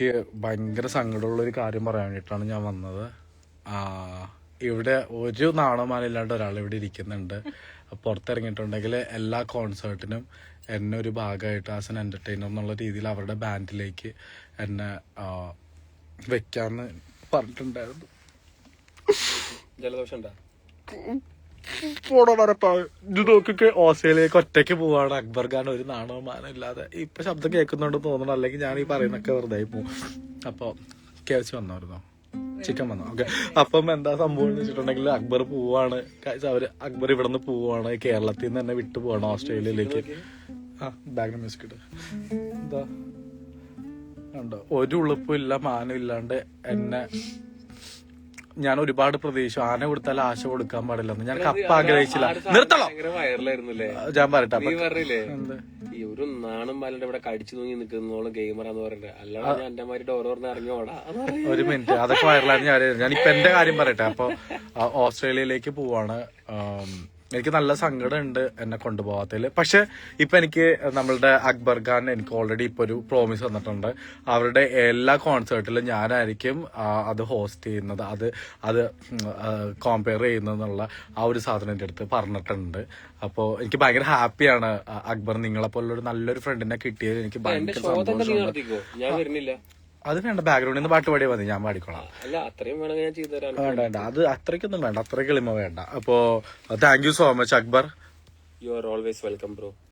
എനിക്ക് ഭയങ്കര സങ്കടമുള്ള ഒരു കാര്യം പറയാൻ വേണ്ടിയിട്ടാണ് ഞാൻ വന്നത്. ഇവിടെ ഒരു നാണമാനില്ലാണ്ട് ഒരാൾ ഇവിടെ ഇരിക്കുന്നുണ്ട്. പുറത്തിറങ്ങിയിട്ടുണ്ടെങ്കിൽ എല്ലാ കോൺസേർട്ടിനും എന്നെ ഒരു ഭാഗമായിട്ട് ആസ് എൻ എന്റർടൈനർ എന്നുള്ള രീതിയിൽ അവരുടെ ബാൻഡിലേക്ക് എന്നെ വെക്കാമെന്ന് പറഞ്ഞിട്ടുണ്ടായിരുന്നു. ജലദോഷം ഉണ്ടാ പോണോടപ്പാ ഇത് നോക്കിക്ക് ഓസ്ട്രേലിയക്ക് ഒറ്റയ്ക്ക് പോവാണ് അക്ബർ ഖാൻ. ഒരു നാണവും മാനം ഇല്ലാതെ ഇപ്പൊ ശബ്ദം കേൾക്കുന്നുണ്ട് തോന്നണം. അല്ലെങ്കിൽ ഞാൻ ഈ പറയുന്നൊക്കെ വെറുതെ പോവും. അപ്പൊ കേസ് വന്നായിരുന്നോ ചിക്കൻ വന്നു? ഓക്കെ അപ്പം എന്താ സംഭവം എന്ന് വെച്ചിട്ടുണ്ടെങ്കിൽ അക്ബർ പോവാണ്. അവർ അക്ബർ ഇവിടെ നിന്ന് പോവാണ്. കേരളത്തിൽ നിന്ന് തന്നെ വിട്ടു പോവാണ് ഓസ്ട്രേലിയയിലേക്ക്. ആ ബാക്ക്ഗ്രൗണ്ട് മ്യൂസിക് എന്താ? ഉണ്ടോ ഒരു ഉളുപ്പും ഇല്ല മാനം ഇല്ലാണ്ട് എന്നെ ഞാൻ ഒരുപാട് പ്രതീക്ഷിച്ചു. ആന കൊടുത്താൽ ആശ കൊടുക്കാൻ പാടില്ലെന്ന് ഞാൻ കപ്പ ആഗ്രഹിച്ചില്ല. നിർത്തണോ? ഞാൻ പറയട്ടെ ഈ ഒരു നാണം ബാലന്റെ ഇവിടെ കടിച്ചു തൂങ്ങി നിൽക്കുന്നോളം ഗെയിമറാന്ന് പറഞ്ഞിട്ട്. അല്ലാതെ എന്റെ മാതിരി പറഞ്ഞ് ഇറങ്ങി ഓടാ ഒരു മിനിറ്റ് അതൊക്കെ വൈറലായിരുന്നു ഞാൻ ഞാനിപ്പോ എന്റെ കാര്യം പറയട്ടെ. അപ്പൊ ഓസ്ട്രേലിയയിലേക്ക് പോവാണ് എനിക്ക് നല്ല സങ്കടം ഉണ്ട് എന്നെ കൊണ്ടുപോകാത്തതിൽ പക്ഷെ ഇപ്പൊ എനിക്ക് നമ്മളുടെ അക്ബർ ഖാൻ എനിക്ക് ഓൾറെഡി ഇപ്പൊ ഒരു പ്രോമിസ് വന്നിട്ടുണ്ട് അവരുടെ എല്ലാ കോൺസേർട്ടിലും ഞാനായിരിക്കും അത് ഹോസ്റ്റ് ചെയ്യുന്നത്. അത് അത് കോമ്പയർ ചെയ്യുന്നതെന്നുള്ള ആ ഒരു സാധനം എന്റെ അടുത്ത് പറഞ്ഞിട്ടുണ്ട്. അപ്പോൾ എനിക്ക് ഭയങ്കര ഹാപ്പിയാണ് അക്ബർ. നിങ്ങളെ പോലുള്ള ഒരു നല്ലൊരു ഫ്രണ്ടിനെ കിട്ടിയത് എനിക്ക് ഭയങ്കര സന്തോഷമുണ്ട്. അത് വേണ്ട ബാക്ക്ഗ്രൗണ്ടിൽ നിന്ന് പാട്ട് പാടിയാൽ മതി ഞാൻ പാടിക്കോളാം. അല്ല അത്രയും വേണമെങ്കിൽ ഞാൻ ചെയ്തു തരാം. വേണ്ട വേണ്ട. അത് അത്രയ്ക്കൊന്നും വേണ്ട അത്രയ്ക്ക് എളിമ വേണ്ട. അപ്പോ thank you so much Akbar. You are always welcome bro